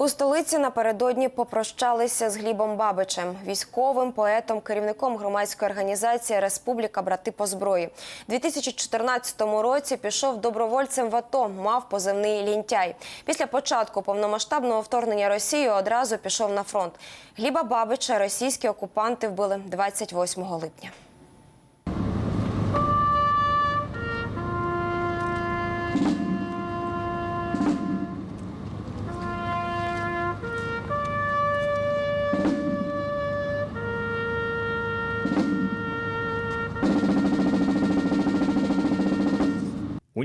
У столиці напередодні попрощалися з Глібом Бабичем, військовим поетом, керівником громадської організації Республіка Брати по зброї. У 2014 році пішов добровольцем в АТО, мав позивний лінтяй. Після початку повномасштабного вторгнення Росії одразу пішов на фронт. Гліба Бабича російські окупанти вбили 28 липня.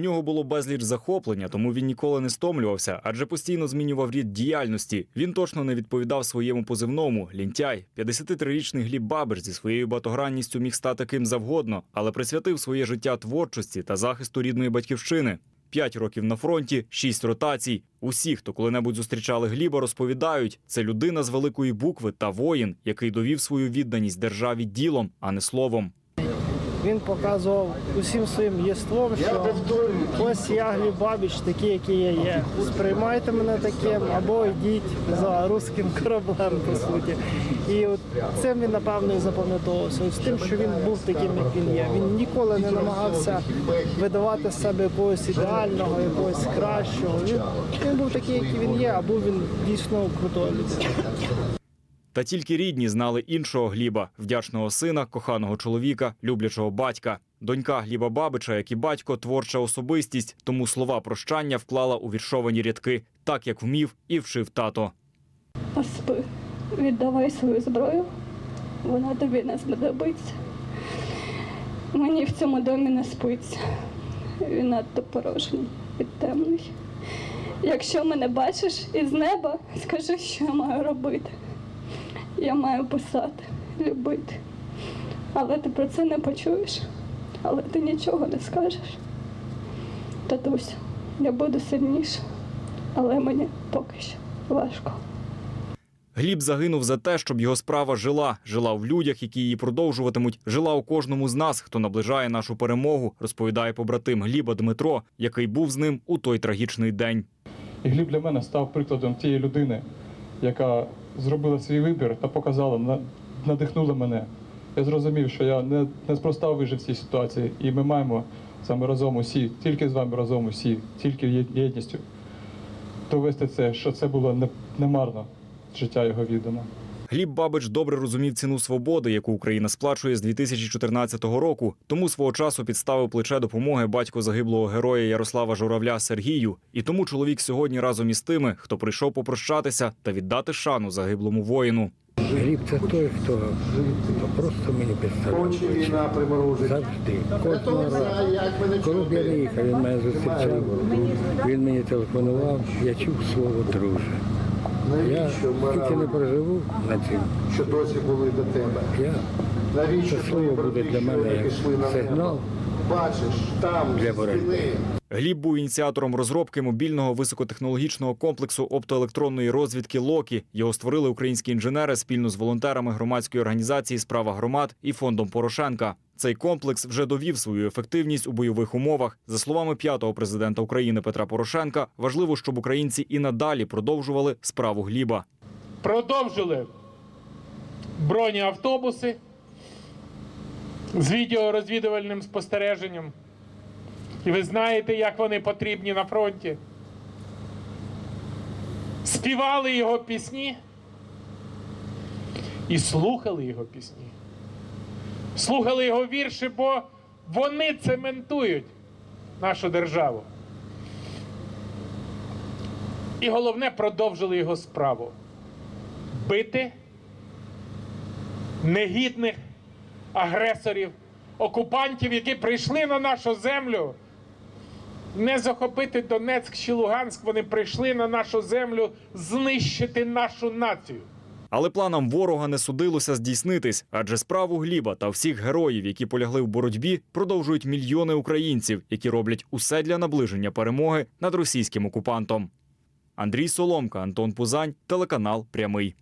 Нього було безліч захоплення, тому він ніколи не стомлювався, адже постійно змінював рід діяльності. Він точно не відповідав своєму позивному лінтяй. 53-річний Гліб Бабич зі своєю батогранністю міг стати ким завгодно, але присвятив своє життя творчості та захисту рідної батьківщини. П'ять років на фронті, шість ротацій. Усі, хто коли-небудь зустрічали Гліба, розповідають, це людина з великої букви та воїн, який довів свою відданість державі ділом, а не словом. Він показував усім своїм єством, що ось я Гліб Бабіч, такий, який я є. Сприймайте мене таким, або йдіть за руським кораблем, по суті. І от цим він, напевно, і запам'ятовувався. Ось тим, що він був таким, як він є. Він ніколи не намагався видавати з себе якогось ідеального, якогось кращого. Він, він був такий, який він є, а був він дійсно крутою людиною. Та тільки рідні знали іншого Гліба, вдячного сина, коханого чоловіка, люблячого батька. Донька Гліба Бабича, як і батько, творча особистість, тому слова прощання вклала у віршовані рядки, так як вмів і вчив тато. Поспи, віддавай свою зброю, вона тобі не знадобиться. Мені в цьому домі не спиться. Він надто порожній і темний. Якщо мене бачиш із неба, скажи, що я маю робити. Я маю писати, любити. Але ти про це не почуєш, але ти нічого не скажеш. Татусь, я буду сильніша, але мені поки що важко. Гліб загинув за те, щоб його справа жила, жила в людях, які її продовжуватимуть, жила у кожному з нас, хто наближає нашу перемогу, розповідає побратим Гліба Дмитро, який був з ним у той трагічний день. І Гліб для мене став прикладом тієї людини, яка зробила свій вибір та показала, надихнула мене. Я зрозумів, що я не, неспроста вижив в цій ситуації, і ми маємо саме разом усі, тільки з вами разом усі, тільки єдністю довести це, що це було не, не марно життя його віддано. Гліб Бабич добре розумів ціну свободи, яку Україна сплачує з 2014 року. Тому свого часу підставив плече допомоги батько загиблого героя Ярослава Журавля Сергію. І тому чоловік сьогодні разом із тими, хто прийшов попрощатися та віддати шану загиблому воїну. Гліб це той, хто просто мені приморожить. Завжди. Кожного разу. Коли б я не він мене зустрічав. Він мені телефонував, я чув слово друже. Я Навіщо ми тільки не проживу на цим. що досі були до тебе? Я Навіщо слово твої буде брати для мене як пішли на сигнал? Бачиш, там для боротьби. Гліб був ініціатором розробки мобільного високотехнологічного комплексу оптоелектронної розвідки Локі. Його створили українські інженери спільно з волонтерами громадської організації Справа громад і фондом Порошенка. Цей комплекс вже довів свою ефективність у бойових умовах. За словами п'ятого президента України Петра Порошенка, важливо, щоб українці і надалі продовжували справу Гліба. продовжили бронеавтобуси з відеорозвідувальним спостереженням. І ви знаєте, як вони потрібні на фронті. Співали його пісні і слухали його пісні. Слухали його вірші, бо вони цементують нашу державу. І головне, продовжили його справу бити негідних агресорів, окупантів, які прийшли на нашу землю. Не захопити Донецьк чи Луганськ, вони прийшли на нашу землю знищити нашу націю. Але планам ворога не судилося здійснитись, адже справу Гліба та всіх героїв, які полягли в боротьбі, продовжують мільйони українців, які роблять усе для наближення перемоги над російським окупантом. Андрій Соломка, Антон Пузань, телеканал Прямий.